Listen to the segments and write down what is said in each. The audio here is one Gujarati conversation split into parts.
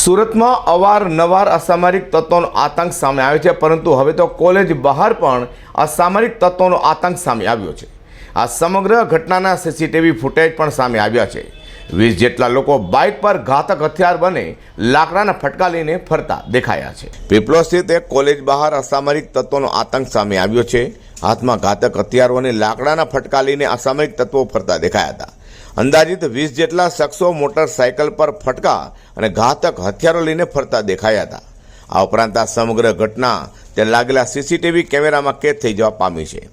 સુરતમાં અવારનવાર અસામરિક તત્વોનો આતંક સામે આવ્યો છે, પરંતુ હવે તો કોલેજ બહાર પણ અસામરિક તત્વોનો આતંક સામે આવ્યો છે. આ સમગ્ર ઘટનાના સીસીટીવી ફૂટેજ પણ સામે આવ્યા છે. વીસ જેટલા લોકો બાઇક પર ઘાતક હથિયાર બને લાકડાના ફટકા લઈને ફરતા દેખાયા છે. પીપલો સ્થિત એક કોલેજ બહાર અસામરિક તત્વોનો આતંક સામે આવ્યો છે. હાથમાં ઘાતક હથિયારો અને લાકડાના ફટકા લઈને અસામરિક તત્વો ફરતા દેખાયા હતા. અંદાજિત વીસ જેટલા શખ્સો મોટરસાયકલ પર ફટકા અને ઘાતક હથિયારો લઈને ફરતા દેખાયા હતા. આ ઉપરાંત આ સમગ્ર ઘટના ત્યાં લાગેલા સીસીટીવી કેમેરામાં કેદ થઈ જવા પામી છે.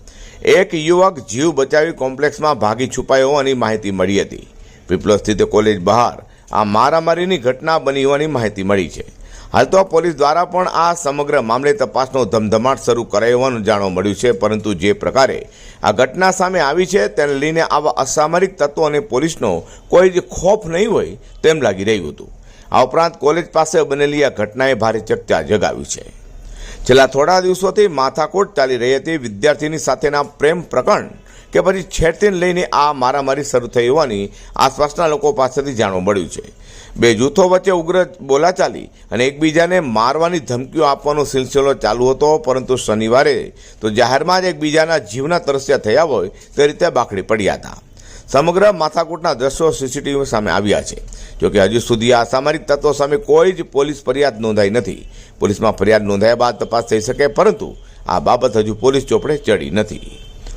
એક યુવક જીવ બચાવી કોમ્પ્લેક્સમાં ભાગી છુપાયો હોવાની માહિતી મળી હતી. પીપલો સ્થિત કોલેજ બહાર આ મારામારીની ઘટના બની હોવાની માહિતી મળી છે. હાલ તો પોલીસ દ્વારા પણ આ સમગ્ર મામલે તપાસનો ધમધમાટ શરૂ કરાયો હોવાનું જાણવા મળ્યું છે, પરંતુ જે પ્રકારે આ ઘટના સામે આવી છે તેને લઈને આવા અસામરિક તત્વો અને પોલીસનો કોઈ જ ખોફ નહીં હોય તેમ લાગી રહ્યું હતું. આ ઉપરાંત કોલેજ પાસે બનેલી આ ઘટનાએ ભારે ચર્ચા જગાવી છે. છેલ્લા થોડા દિવસોથી માથાકોટ ચાલી રહી હતી વિદ્યાર્થીની સાથેના પ્રેમ પ્રકરણ કે પછી છેડતીને લઈને આ મારામારી શરૂ થઈ હોવાની આસપાસના લોકો પાસેથી જાણવા મળ્યું છે. બે જૂથો વચ્ચે ઉગ્ર બોલાચાલી અને એકબીજાને મારવાની ધમકીઓ આપવાનો સિલસિલો ચાલુ હતો, પરંતુ શનિવારે તો જાહેરમાં જ એકબીજાના જીવના તરસ્યા થયા હોય તે રીતે બાકડી પડ્યા હતા. સમગ્ર માથાકૂટના દ્રશ્યો સીસીટીવી સામે આવ્યા છે. જોકે હજુ સુધી આ સામરિક તત્વો સામે કોઈ જ પોલીસ ફરિયાદ નોંધાઈ નથી. પોલીસમાં ફરિયાદ નોંધાયા બાદ તપાસ થઈ શકે, પરંતુ આ બાબત હજુ પોલીસ ચોપડે ચડી નથી.